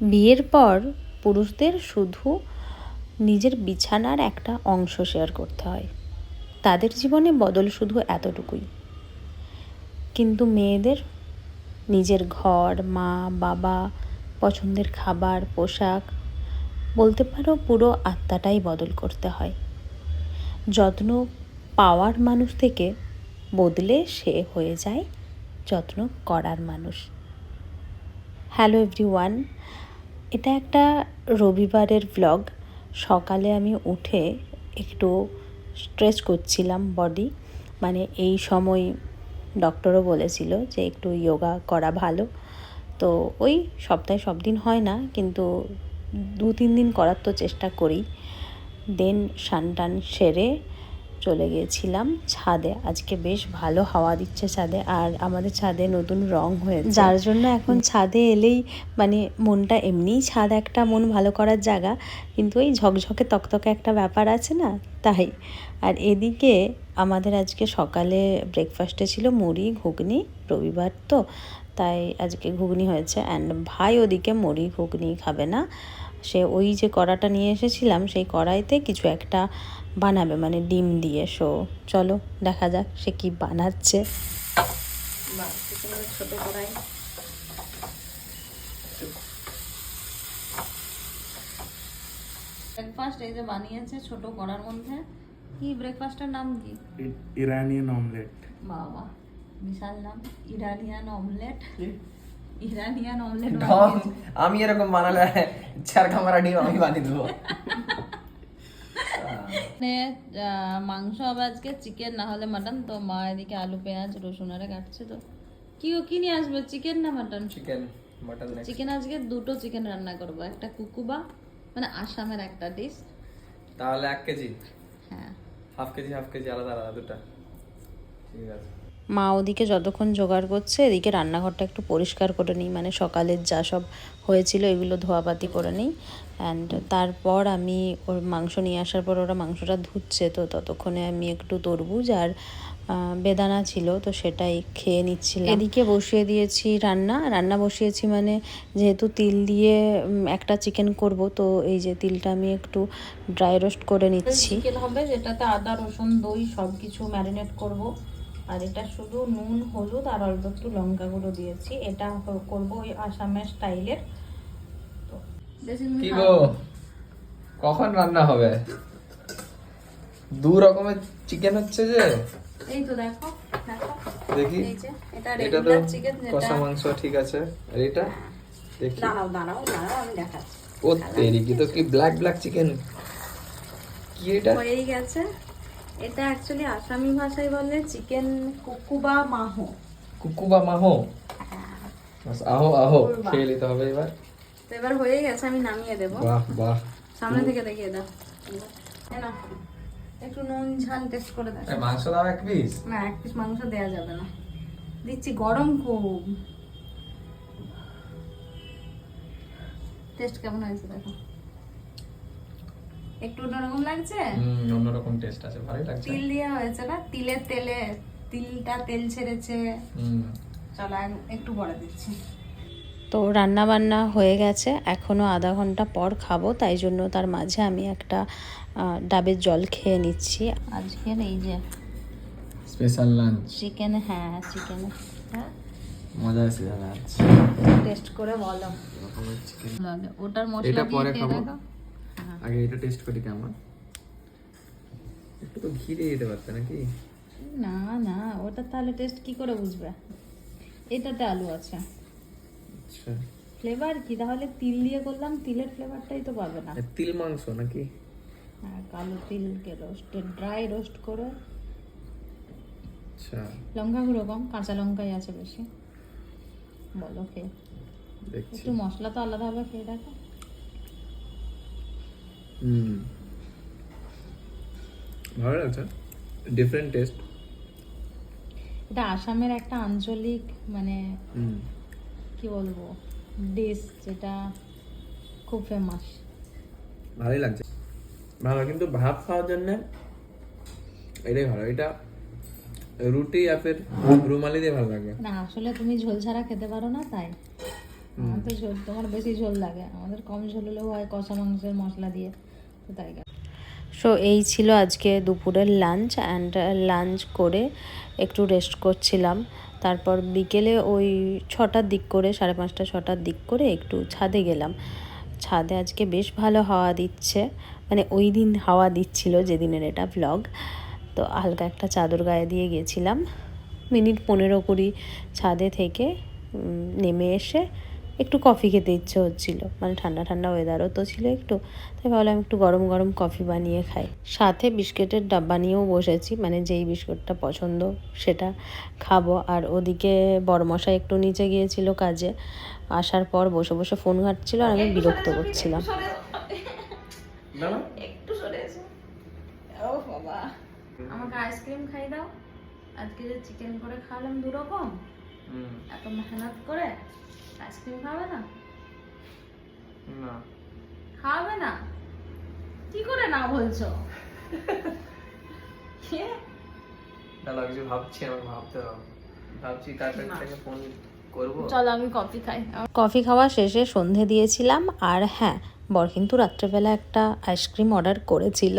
বিয়ের পর পুরুষদের শুধু নিজের বিছানার একটা অংশ শেয়ার করতে হয়। তাদের জীবনে বদল শুধু এতটুকুই। কিন্তু মেয়েদের নিজের ঘর, মা, বাবা, পছন্দের খাবার, পোশাক, বলতে পারো পুরো আত্মাটাই বদল করতে হয়। যত্ন পাওয়ার মানুষ থেকে বদলে সে হয়ে যায় যত্ন করার মানুষ। হ্যালো এভরিওয়ান এটা একটা রবিবারের ব্লগ সকালে আমি উঠে একটু স্ট্রেচ করছিলাম বডি মানে এই সময় ডক্টরও বলেছিল যে একটু যোগা করা ভালো। তো ওই সপ্তাহে সব দিন হয় না, কিন্তু দু তিন দিন করার তো চেষ্টা করি। দেন সান টান সেরে চলে গিয়েছিলাম ছাদে। আজকে বেশ ভালো হাওয়া দিচ্ছে ছাদে আর আমাদের ছাদে নতুন রং হয়েছে। যার জন্য এখন ছাদে এলেই মানে মনটা এমনিই ছাদ একটা মন ভালো করার জায়গা, কিন্তু ওই ঝকঝকে তকতকে একটা ব্যাপার আছে না? তাই। আর এদিকে আমাদের আজকে সকালে ব্রেকফাস্টে ছিল মুড়ি, ঘুগনি, রবিবার তো, তাই আজকে ঘুগনি হয়েছে। অ্যান্ড ভাই ওদিকে মুড়ি, ঘুগনি খাবে না। সে ওই যে কড়াটা নিয়ে এসেছিলাম, সেই কড়াইতে কিছু একটা বানাবে মানে ডিম দিয়ে। সো চলো দেখা যাক সে কি বানাচ্ছে। ছোট কড়াই ব্রেকফাস্ট এই যে বানিয়েছে ছোট কড়ার মধ্যে। কি ব্রেকফাস্টের নাম কি? ইরানিয়ান অমলেট বাবা বিশাল নাম। ইরানিয়ান অমলেট ইরানিয়ান অমলেট আমি এরকম বানালে চার কামারা ডিম আমি বানিয়ে দেবো। মাংস হবে আজকে চিকেন না হলে মাটন তো মা এদিকে আলু পেঁয়াজ রসুন আরে কাটছে তো। কি ও কি নিয়ে আসবে? চিকেন না মাটন চিকেন মটন চিকেন আজকে দুটো চিকেন রান্না করব। একটা কুকুবা মানে আসামের একটা ডিশ তাহলে এক কেজি? হ্যাঁ। হাফ কেজি হাফ কেজি আলাদা আলাদা দুটা। ঠিক আছে। মা ওদিকে যতক্ষণ জোগাড় করছে এদিকে রান্নাঘরটা একটু পরিষ্কার করে নিই। মানে সকালের যা সব হয়েছিল এগুলো ধোয়াপাতি করে নিই। অ্যান্ড তারপর আমি ওর মাংস নিয়ে আসার পর ওরা মাংসটা ধুচ্ছে তো ততক্ষণে আমি একটু তরমুজ আর বেদানা ছিল তো সেটাই খেয়ে নিচ্ছিলাম। এদিকে বসিয়ে দিয়েছি রান্না। রান্না বসিয়েছি মানে যেহেতু তিল দিয়ে একটা চিকেন করব তো এই যে তিলটা আমি একটু ড্রাই রোস্ট করে নিচ্ছি। চিকেন হবে যেটাতে আদা রসুন দই সব কিছু ম্যারিনেট করব। আর এটা শুধু নুন হলুদ আর অল্প একটু লঙ্কা গুঁড়ো দিয়েছি। এটা করব ওই আসামের স্টাইলের। কি গো? কখন রান্না হবে? দু রকমের চিকেন হচ্ছে যে। এই তো দেখো দেখো। এটা তো কষা মাংস ঠিক আছে। আর এটা? দেখি। দাঁড়াও দাঁড়াও দাঁড়াও আমি দেখাচ্ছি। ও তেরি কি তো কি ব্ল্যাক ব্ল্যাক চিকেন কি এটা? হয়েই গেছে। এটা অ্যাকচুয়ালি আসামি ভাষায় বলে চিকেন কুকুবা মাহো। কুকুবা মাহো? আহো আহো খেয়ে নিতে হবে এবার। তো এবার হয়েই গেছে আমি নামিয়ে দেবো। বাহ বাহ। সামনে থেকে দেখিয়ে দাও। একটু নুন ঝাল টেস্ট করে দেখ। মাংস দাও এক পিস না এক পিস মাংস দেওয়া যাবে না। দিচ্ছি গরম খুব। টেস্ট কেমন হয়েছে দেখো? একটু অন্যরকম লাগছে? হুম অন্যরকম টেস্ট আছে ভালোই লাগছে। তিল দিয়ে হয়েছে না? তিলের তেলে তিলটা তেল ছেড়েছে। হুম। চলো একটু বড় দিচ্ছি। তো রান্না বান্না হয়ে গেছে। এখনও আধা ঘণ্টা পর খাব তাই জন্য তার মাঝে আমি একটা ডাবের জল খেয়ে নিচ্ছি। আজকের এই যে স্পেশাল লাঞ্চ চিকেন হ্যাঁ চিকেন হ্যাঁ মজা আছে দাদা টেস্ট করে বলো। ওটার মশলা এটা পরে খাব। আগে এটা টেস্ট করি কেমন? একটু তো ঘি দিয়ে দিতে পারতে নাকি? না না ওটা তাহলে টেস্ট কি করে বুঝবে? এটাতে আলু আছে। আচ্ছা। ফ্লেভার কি? তাহলে তিল দিয়ে করলাম তিলের ফ্লেভারটাই তো পাবে না। তিল মাংস নাকি? হ্যাঁ কালো তিলকে রোস্টেড ড্রাই রোস্ট করে। আচ্ছা। লঙ্কা গুঁড়ো কম কাঁচা লঙ্কাই আছে বেশি। বলো খেয়ে। দেখছি। একটু মশলা তো আলাদা হবে খেয়ে দেখো। হুম। ভালো লাগছে? ডিফারেন্ট টেস্ট এটা আসামের একটা আঞ্চলিক মানে কি বলব? ডিশ যেটা খুব ফেমাস ভালোই লাগছে। ভালো কিন্তু ভাত খাওয়ার জন্য এটাই ভালো। এটা রুটি আর ফির রুমালি দিয়ে ভালো লাগে। না আসলে তুমি ঝোল ছাড়া খেতে পারো না তাই। আমার তো ঝোল তোমার বেশি ঝোল লাগে। আমাদের কম ঝোল হলেও হয় কষা মাংসের মশলা দিয়ে। তো তাই। সো এই ছিল আজকে দুপুরের লাঞ্চ অ্যান্ড লাঞ্চ করে একটু রেস্ট করছিলাম। তারপর বিকেলে ওই ছটার দিক করে, সাড়ে পাঁচটা, ছটার দিক করে একটু ছাদে গেলাম। ছাদে আজকে বেশ ভালো হাওয়া দিচ্ছে। মানে ওই দিন হাওয়া দিচ্ছিল যেদিনের এটা ব্লগ তো হালকা একটা চাদর গায়ে দিয়ে গেছিলাম। মিনিট পনেরো কুড়ি ছাদে থেকে নেমে এসে একটু কফি খেতে ইচ্ছে হচ্ছিল। মানে ঠান্ডা ঠান্ডা ওয়েদারও তো ছিল একটু। তাই ভাবলাম একটু গরম গরম কফি বানিয়ে খাই। সাথে বিস্কিটের ডাব্বা নিয়েও বসেছি। মানে যেই বিস্কুটটা পছন্দ সেটা খাব। আর ওদিকে বড়মশাই একটু নিচে গিয়েছিল কাজে। আসার পর বসে বসে ফোন ঘাটছিল আর আমি বিরক্ত করছিলাম। একটু সরে এসো। ও বাবা। আমাকে আইসক্রিম খাই দাও। আজকে যে চিকেন করে খাওয়ালাম দু রকম এত মেহনত করে। আইসক্রিম খাবে না? না। খাওয়াবে না? কি করে না বলছো? দাঁড়া কিছু ভাবছি আমাকে ভাবতে হবে। ভাবছি কার কাছ থেকে ফোন চলো আমি কফি খাই। কফি খাওয়া শেষে সন্ধে দিয়েছিলাম আর হ্যাঁ বর কিন্তু রাত্রেবেলা একটা আইসক্রিম অর্ডার করেছিল।